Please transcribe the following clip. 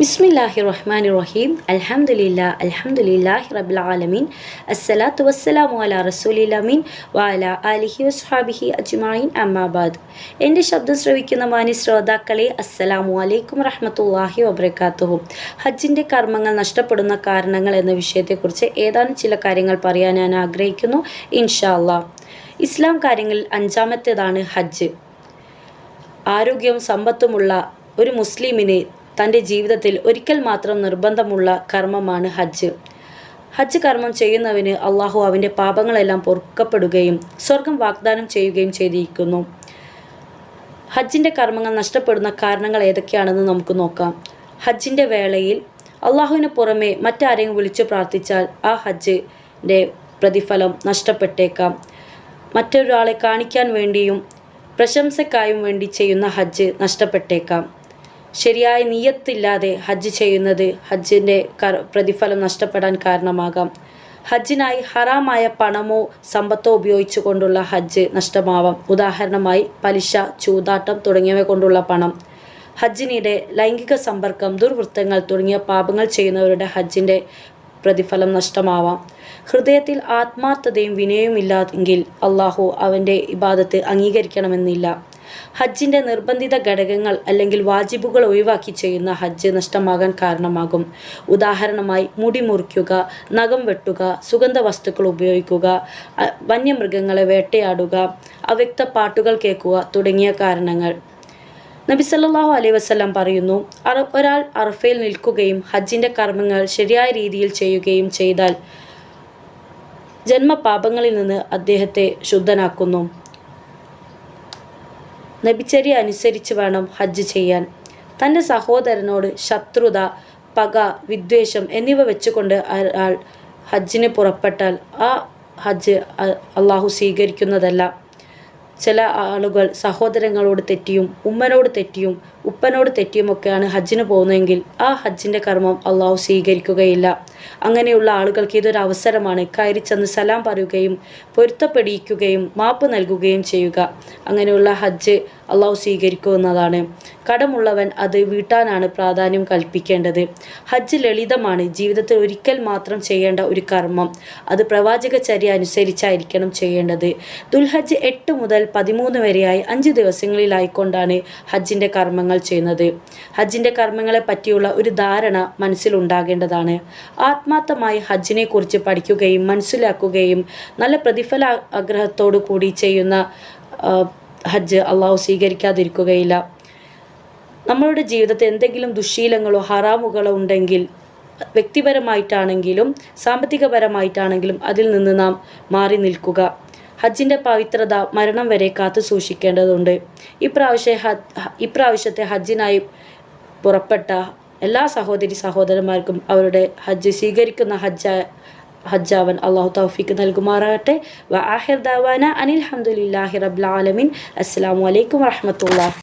ബിസ്മില്ലാഹി റഹ്മാൻ റഹീം അൽഹംദുലില്ല അൽഹംദുലില്ലാഹി റബ്ബിൽ ആലമീൻ. അസ്സലാത്തു വസ്സലാമു അലാ റസൂലിലമീൻ വാല അലിഹി വസ്ഹാബിഹി അജ്മഈൻ അമ്മാബാദ് എന്റെ ശബ്ദം ശ്രവിക്കുന്ന മാന്യ ശ്രോതാക്കളെ അസ്സലാമു അലൈക്കും റഹ്മത്തുല്ലാഹി വബർക്കാത്തുഹും ഹജ്ജിന്റെ കർമ്മങ്ങൾ നഷ്ടപ്പെടുന്ന കാരണങ്ങൾ എന്ന വിഷയത്തെക്കുറിച്ച് ഏതാനും ചില കാര്യങ്ങൾ പറയാൻ ഞാൻ ആഗ്രഹിക്കുന്നു. ഇൻഷാ ഇസ്ലാം കാര്യങ്ങളിൽ അഞ്ചാമത്തേതാണ് ഹജ്ജ്. ആരോഗ്യവും സമ്പത്തുമുള്ള ഒരു മുസ്ലിമിന് തന്റെ ജീവിതത്തിൽ ഒരിക്കൽ മാത്രം നിർബന്ധമുള്ള കർമ്മമാണ് ഹജ്ജ്. ഹജ്ജ് കർമ്മം ചെയ്യുന്നവന് അള്ളാഹു അവന്റെ പാപങ്ങളെല്ലാം പൊറുക്കപ്പെടുകയും സ്വർഗം വാഗ്ദാനം ചെയ്യുകയും ചെയ്തിരിക്കുന്നു. ഹജ്ജിന്റെ കർമ്മങ്ങൾ നഷ്ടപ്പെടുന്ന കാരണങ്ങൾ ഏതൊക്കെയാണെന്ന് നമുക്ക് നോക്കാം. ഹജ്ജിന്റെ വേളയിൽ അള്ളാഹുവിന് പുറമെ മറ്റാരെയും വിളിച്ചു പ്രാർത്ഥിച്ചാൽ ആ ഹജ്ജിന്റെ പ്രതിഫലം നഷ്ടപ്പെട്ടേക്കാം. മറ്റൊരാളെ കാണിക്കാൻ വേണ്ടിയും പ്രശംസക്കായും വേണ്ടി ചെയ്യുന്ന ഹജ്ജ് നഷ്ടപ്പെട്ടേക്കാം. ശരിയായ നീയത്തില്ലാതെ ഹജ്ജ് ചെയ്യുന്നത് ഹജ്ജിന്റെ പ്രതിഫലം നഷ്ടപ്പെടാൻ കാരണമാകാം. ഹജ്ജിനായി ഹറാമായ പണമോ സമ്പത്തോ ഉപയോഗിച്ചു കൊണ്ടുള്ള ഹജ്ജ് നഷ്ടമാവാം. ഉദാഹരണമായി പലിശ ചൂതാട്ടം തുടങ്ങിയവ കൊണ്ടുള്ള പണം. ഹജ്ജിനിടെ ലൈംഗിക സമ്പർക്കം ദുർവൃത്തങ്ങൾ തുടങ്ങിയ പാപങ്ങൾ ചെയ്യുന്നവരുടെ ഹജ്ജിന്റെ പ്രതിഫലം നഷ്ടമാവാം. ഹൃദയത്തിൽ ആത്മാർത്ഥതയും വിനയവും ഇല്ലാതെങ്കിൽ അള്ളാഹു അവന്റെ ഇബാദത്ത് അംഗീകരിക്കണമെന്നില്ല. ഹജ്ജിന്റെ നിർബന്ധിത ഘടകങ്ങൾ അല്ലെങ്കിൽ വാജിബുകൾ ഒഴിവാക്കി ചെയ്യുന്ന ഹജ്ജ് നഷ്ടമാകാൻ കാരണമാകും. ഉദാഹരണമായി മുടി മുറിക്കുക നഖം വെട്ടുക സുഗന്ധ വസ്തുക്കൾ ഉപയോഗിക്കുക വന്യമൃഗങ്ങളെ വേട്ടയാടുക അവ്യക്ത പാട്ടുകൾ കേൾക്കുക തുടങ്ങിയ കാരണങ്ങൾ. നബി സല്ലല്ലാഹു അലൈഹി വസല്ലം പറയുന്നു ഒരാൾ അറഫയിൽ നിൽക്കുകയും ഹജ്ജിന്റെ കർമ്മങ്ങൾ ശരിയായ രീതിയിൽ ചെയ്യുകയും ചെയ്താൽ ജന്മപാപങ്ങളിൽ നിന്ന് അദ്ദേഹത്തെ ശുദ്ധനാക്കുന്നു. നബിച്ചര്യ അനുസരിച്ച് വേണം ഹജ്ജ് ചെയ്യാൻ. തന്റെ സഹോദരനോട് ശത്രുത പക വിദ്വേഷം എന്നിവ വെച്ചുകൊണ്ട് ആൾ ഹജ്ജിന് പുറപ്പെട്ടാൽ ആ ഹജ്ജ് അള്ളാഹു സ്വീകരിക്കുന്നതല്ല. ചില ആളുകൾ സഹോദരങ്ങളോട് തെറ്റിയും ഉമ്മനോട് തെറ്റിയും ഉപ്പനോട് തെറ്റിയുമൊക്കെയാണ് ഹജ്ജിന് പോകുന്നതെങ്കിൽ ആ ഹജ്ജിന്റെ കർമ്മം അള്ളാഹു സ്വീകരിക്കുകയില്ല. അങ്ങനെയുള്ള ആളുകൾക്ക് ഇതൊരു അവസരമാണ്. കയറി ചെന്ന് സലാം പറയുകയും പൊരുത്തപ്പെടിയിക്കുകയും മാപ്പ് നൽകുകയും ചെയ്യുക. അങ്ങനെയുള്ള ഹജ്ജ് അള്ളാഹു സ്വീകരിക്കുന്നതാണ് കടമുള്ളവൻ അത് വീട്ടാനാണ് പ്രാധാന്യം കൽപ്പിക്കേണ്ടത്. ഹജ്ജ് ലളിതമാണ്. ജീവിതത്തിൽ ഒരിക്കൽ മാത്രം ചെയ്യേണ്ട ഒരു കർമ്മം. അത് പ്രവാചക ചര്യ അനുസരിച്ചായിരിക്കണം ചെയ്യേണ്ടത്. ദുൽഹജ്ജ് എട്ട് മുതൽ പതിമൂന്ന് വരെയായി അഞ്ച് ദിവസങ്ങളിലായിക്കൊണ്ടാണ് ഹജ്ജിന്റെ കർമ്മങ്ങൾ ചെയ്യുന്നത്. ഹജ്ജിന്റെ കർമ്മങ്ങളെ പറ്റിയുള്ള ഒരു ധാരണ മനസ്സിലുണ്ടാകേണ്ടതാണ്. ആത്മാർത്ഥമായി ഹജ്ജിനെ കുറിച്ച് പഠിക്കുകയും മനസ്സിലാക്കുകയും നല്ല പ്രതിഫല ആഗ്രഹത്തോടു കൂടി ചെയ്യുന്ന ഹജ്ജ് അള്ളാഹു സ്വീകരിക്കാതിരിക്കുകയില്ല. നമ്മളുടെ ജീവിതത്തിൽ എന്തെങ്കിലും ദുശ്ശീലങ്ങളോ ഹറാമുകളോ ഉണ്ടെങ്കിൽ വ്യക്തിപരമായിട്ടാണെങ്കിലും സാമ്പത്തികപരമായിട്ടാണെങ്കിലും അതിൽ നിന്ന് നാം മാറി നിൽക്കുക. ഹജ്ജിന്റെ പവിത്രത മരണം വരെ കാത്തു സൂക്ഷിക്കേണ്ടതുണ്ട്. ഇപ്രാവശ്യ ഇപ്രാവശ്യത്തെ ഹജ്ജിനായി പുറപ്പെട്ട എല്ലാ സഹോദരി സഹോദരന്മാർക്കും അവരുടെ ഹജ്ജ് സ്വീകരിക്കുന്ന ഹജ്ജ ഹജ്ജാവൻ അള്ളാഹു തൗഫീക്ക് നൽകുമാറാകട്ടെ. വ ആഹിർ ദാവാന അനിൽ ഹംദുലില്ലാഹി റബ്ബിൽ ആലമീൻ. അസ്സലാമു അലൈക്കും വറഹ്മത്തുള്ളാഹി